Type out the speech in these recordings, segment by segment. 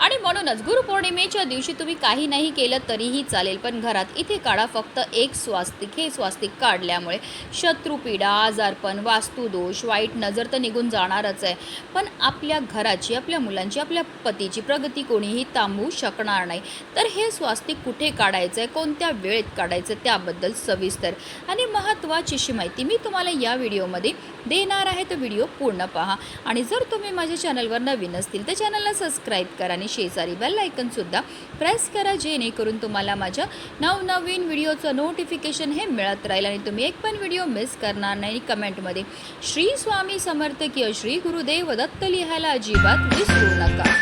आणि म्हणूनच गुरुपौर्णिमेच्या दिवशी तुम्ही काही नाही केलं तरीही चालेल. पण घरात इथे काढा फक्त एक स्वास्तिक. हे स्वास्तिक काढल्यामुळे शत्रुपीडा आजारपण वास्तुदोष वाईट नजर तर निघून जाणारच आहे. पण आपल्या घराची आपल्या मुलांची आपल्या पतीची प्रगती कोणीही थांबवू शकणार नाही. तर हे स्वास्तिक कुठे काढायचं आहे कोणत्या वेळेत काढायचं त्याबद्दल सविस्तर आणि महत्त्वाची अशी माहिती मी तुम्हाला या व्हिडिओमध्ये देणार आहे. तर व्हिडिओ पूर्ण पहा. आणि जर तुम्ही माझ्या चॅनलवर नवीन असतील तर चॅनलला सबस्क्राईब करा आणि शेजारी बेल आयकनसुद्धा प्रेस करा जेणेकरून तुम्हाला माझ्या नवनवीन व्हिडिओचं नोटिफिकेशन हे मिळत राहील आणि तुम्ही एक पण व्हिडिओ मिस करणार नाही. कमेंटमध्ये श्री स्वामी समर्थ किंवा श्री गुरुदेव दत्त लिहायला अजिबात विसरू नका.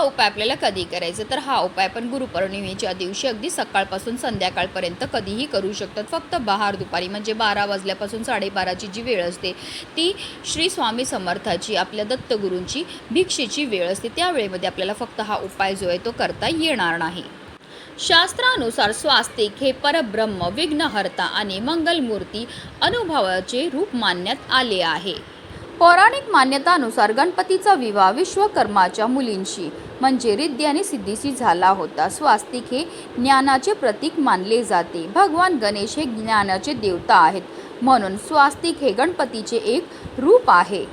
उपाय आपल्याला कधी करायचा? तर हा उपाय आपण गुरुपौर्णिमेच्या दिवशी अगदी सकाळपासून संध्याकाळपर्यंत कधीही करू शकतात. फक्त बहार दुपारी म्हणजे बारा वाजल्यापासून साडेबाराची जी वेळ असते ती श्री स्वामी समर्थाची आपल्या दत्तगुरूंची भिक्षेची वेळ असते. त्या वेळेमध्ये आपल्याला फक्त हा उपाय जो आहे तो करता येणार नाही. शास्त्रानुसार स्वास्तिक हे परब्रह्म विघ्नहर्ता आणि मंगलमूर्ती अनुभवाचे रूप मानण्यात आले आहे. पौराणिक मान्यतानुसार गणपतीचा विवाह विश्वकर्माच्या मुलींशी म्हणजे रिद्धी आणि सिद्धीशी झाला होता. स्वास्तिक हे ज्ञानाचे प्रतीक मानले जाते. भगवान गणेश हे ज्ञानाचे देवता आहेत. म्हणून स्वास्तिक हे गणपतीचे एक रूप आहे.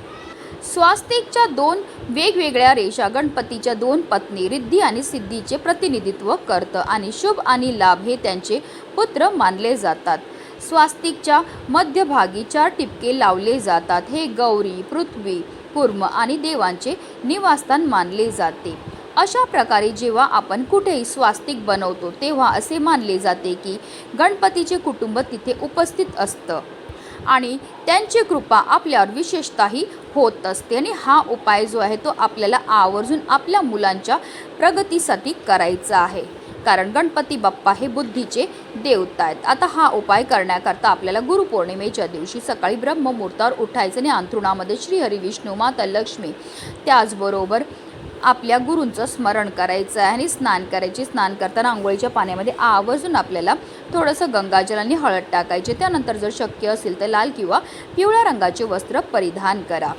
स्वास्तिकच्या दोन वेगवेगळ्या रेषा गणपतीच्या दोन पत्नी रिद्धी आणि सिद्धीचे प्रतिनिधित्व करतं आणि शुभ आणि लाभ हे त्यांचे पुत्र मानले जातात. स्वास्तिकच्या मध्यभागी चार टिपके लावले जातात. हे गौरी पृथ्वी कुर्म आणि देवांचे निवासस्थान मानले जाते. अशा प्रकारे जेव्हा आपण कुठेही स्वास्तिक बनवतो तेव्हा असे मानले जाते की गणपतीचे कुटुंब तिथे उपस्थित असतं आणि त्यांची कृपा आपल्यावर विशेषताही होत असते आणि हा उपाय जो आहे तो आपल्याला आवर्जून आपल्या मुलांच्या प्रगतीसाठी करायचा आहे. कारण गणपती बाप्पा हे बुद्धीचे देवता आहेत आता हा उपाय करण्याकरता आपल्याला गुरुपौर्णिमेच्या दिवशी सकाळी ब्रह्ममुहूर्तावर उठायचं आणि अंथरुणामध्ये श्रीहरी विष्णू माता लक्ष्मी त्याचबरोबर आपल्या गुरूंचं स्मरण करायचं आहे आणि स्नान करायचे. स्नान करताना आंघोळीच्या पाण्यामध्ये आवर्जून आपल्याला थोडंसं गंगाजल आणि हळद टाकायचे. त्यानंतर जर शक्य असेल तर लाल किंवा पिवळ्या रंगाचे वस्त्र परिधान करा.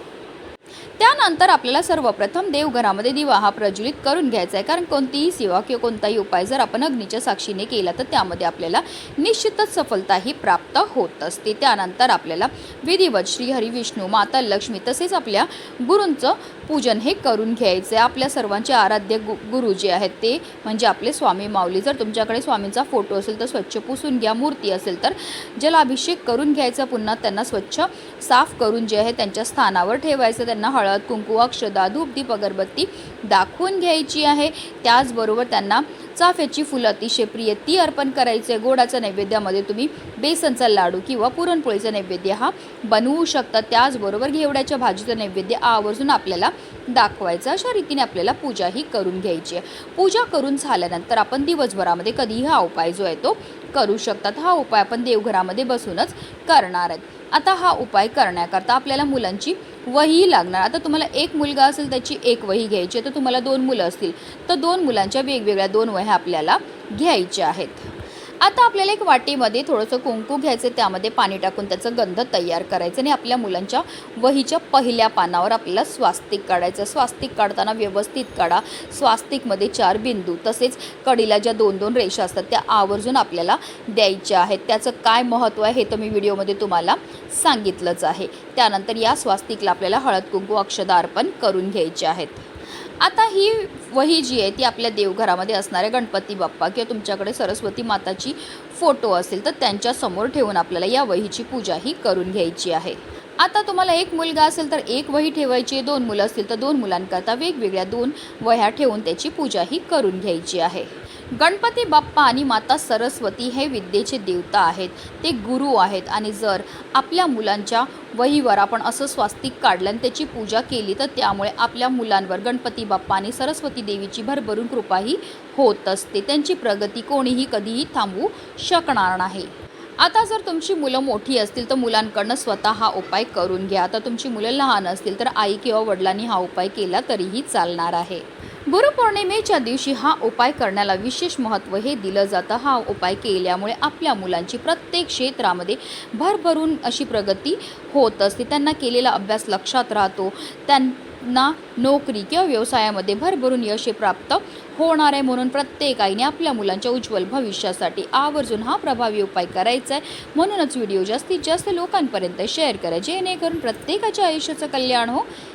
त्यानंतर आपल्याला सर्वप्रथम देवघरामध्ये दिवा हा प्रज्वलित करून घ्यायचा आहे. कारण कोणतीही सेवा किंवा कोणताही उपाय जर आपण अग्नीच्या साक्षीने केला तर त्यामध्ये आपल्याला निश्चितच सफलताही प्राप्त होत असते. त्यानंतर आपल्याला विधिवत श्री हरी विष्णू माता लक्ष्मी तसेच आपल्या गुरूंचं पूजन हे करून घ्यायचं आहे. आपल्या सर्वांचे आराध्य गु गुरु जे आहेत ते म्हणजे आपले स्वामी माऊली जर तुमच्याकडे स्वामींचा फोटो असेल तर स्वच्छ पुसून घ्या. मूर्ती असेल तर जलाभिषेक करून घ्यायचा. पुन्हा त्यांना स्वच्छ साफ करून जे आहे त्यांच्या स्थानावर ठेवायचं. त्यांना हळद कुंकू अक्षदा धूप दीप अगरबत्ती दाखवून घ्यायची आहे. त्याचबरोबर त्यांना चाफ्याची फुलं अतिशय प्रिय ती अर्पण करायची आहे गोडाच्या नैवेद्यामध्ये तुम्ही बेसनचा लाडू किंवा पुरणपोळीचा नैवेद्य हा बनवू शकता. त्याचबरोबर घेवड्याच्या भाजीचं नैवेद्य आवर्जून आपल्याला दाखवायचं अशा रीतीने आपल्याला पूजाही करून घ्यायची आहे. पूजा करून झाल्यानंतर आपण दिवसभरामध्ये कधीही हा उपाय जो आहे तो करू शकतात. हा उपाय आपण देवघरामध्ये बसूनच करणार आहेत. आता हा उपाय करण्याकरता आपल्याला मुलांची वही लागणार. आता तुम्हाला एक मुलगा असेल त्याची एक वही घ्यायची आहे तर तुम्हाला दोन मुलं असतील. तर दोन मुलांच्या वेगवेगळ्या दोन वह्या आपल्याला घ्यायच्या आहेत. आता आपल्याला एक वाटीमध्ये थोडंसं कुंकू घ्यायचं त्यामध्ये पाणी टाकून त्याचं गंध तयार करायचं आणि आपल्या मुलांच्या वहीच्या पहिल्या पानावर आपल्याला स्वास्तिक काढायचं. स्वास्तिक काढताना व्यवस्थित काढा. स्वास्तिकमध्ये चार बिंदू तसेच कडीला ज्या दोन दोन रेषा असतात त्या आवर्जून आपल्याला द्यायच्या आहेत. त्याचं काय महत्त्व आहे हे तर मी व्हिडिओमध्ये तुम्हाला सांगितलंच आहे. त्यानंतर या स्वास्तिकला आपल्याला हळद कुंकू अक्षदा अर्पण करून घ्यायचे आहेत. आता ही वही जी आहे ती आपल्या देवघरामध्ये असणाऱ्या गणपती बाप्पा किंवा तुमच्याकडे सरस्वती माताची फोटो असेल तर त्यांच्यासमोर ठेवून आपल्याला या वहीची पूजाही करून घ्यायची आहे. आता तुम्हाला एक मुलगा असेल तर एक वही ठेवायची आहे दोन मुलं असतील तर दोन मुलांकरता वेगवेगळ्या दोन वह्या ठेवून त्याची पूजाही करून घ्यायची आहे. गणपती बाप्पा आणि माता सरस्वती हे विद्येचे देवता आहेत. ते गुरु आहेत आणि जर आपल्या मुलांच्या वहीवर आपण असं स्वास्तिक काढलं आणि त्याची पूजा केली तर त्यामुळे आपल्या मुलांवर गणपती बाप्पा आणि सरस्वती देवीची भरभरून कृपाही होत असते. त्यांची प्रगती कोणीही कधीही थांबवू शकणार नाही. आता जर तुमची मुलं मोठी असतील तर मुलांकडनं स्वतः हा उपाय करून घ्या. आता तुमची मुलं लहान असतील तर आई किंवा वडिलांनी हा उपाय केला तरीही चालणार आहे. गुरुपौर्णिमेच्या दिवशी हा उपाय करण्याला विशेष महत्त्व हे दिलं जातं. हा उपाय केल्यामुळे आपल्या मुलांची प्रत्येक क्षेत्रामध्ये भरभरून अशी प्रगती होत असते. त्यांना केलेला अभ्यास लक्षात राहतो. त्यांना नोकरी किंवा व्यवसायामध्ये भरभरून यश प्राप्त होणार आहे म्हणून प्रत्येक आईने आपल्या मुलांच्या उज्ज्वल भविष्यासाठी आवर्जून हा प्रभावी उपाय करायचा आहे. म्हणूनच व्हिडिओ जास्तीत जास्त लोकांपर्यंत शेअर करा. जेणेकरून प्रत्येकाच्या आयुष्याचं कल्याण हो.